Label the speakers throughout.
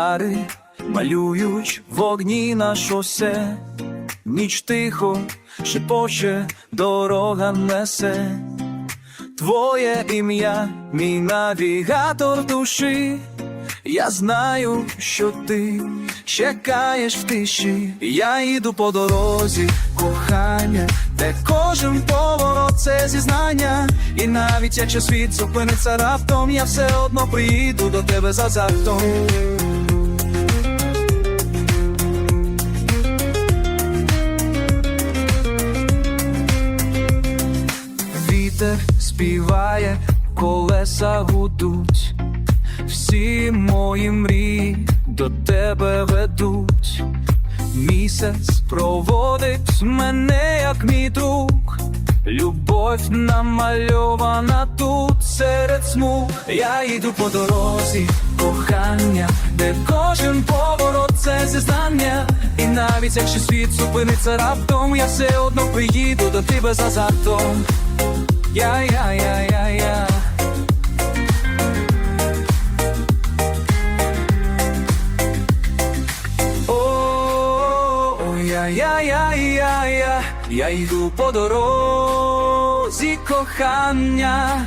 Speaker 1: фари малюють вогні на шосе, ніч тихо шепоче, дорога несе. Твоє ім'я, мій навігатор душі. Я знаю, що ти чекаєш в тиші. Я йду по дорозі, кохання, де кожен поворот це зізнання. І навіть якщо світ зупиниться раптом, я все одно приїду до тебе за зартом. Вітер співає, колеса гудуть, всі мої мрії до тебе ведуть. Місяць проводить мене, як мій друг. Любов намальована тут серед смуг. Я йду по дорозі, кохання, де кожен поворот це зізнання. І навіть якщо світ зупиниться раптом, я все одно приїду до тебе за азартом. Я, я, я, я, я. Я, я, я, я, я, я йду по дорозі кохання.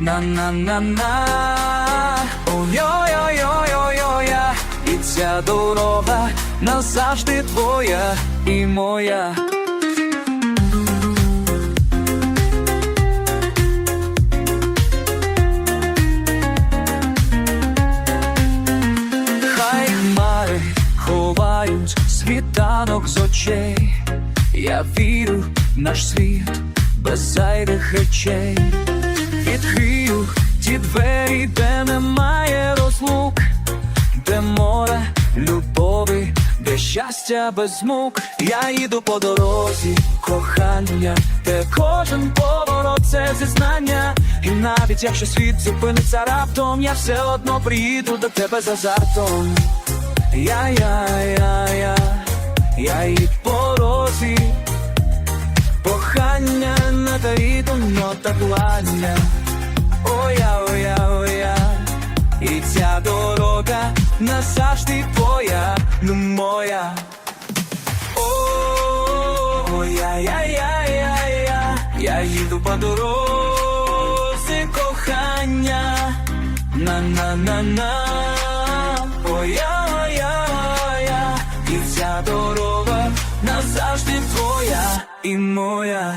Speaker 1: На на на на Ой-ой-ой-ой-ой-ой І ця дорога назавжди твоя і моя. Ховають світанок з очей. Я вірю в наш світ без зайвих речей. Відкрию ті двері, де немає розлук, де море любові, де щастя без мук. Я їду по дорозі, кохання, де кожен поворот це зізнання. І навіть якщо світ зупиниться раптом, я все одно приїду до тебе з азартом. Я, я, я, я, я їду по розі, кохання на таріту нота клання. Оя, оя, оя, і ця дорога назавжди твоя, ну моя. О, я, я, я, я, я, я їду по дорозі кохання, на на на на, оя, оя, оя,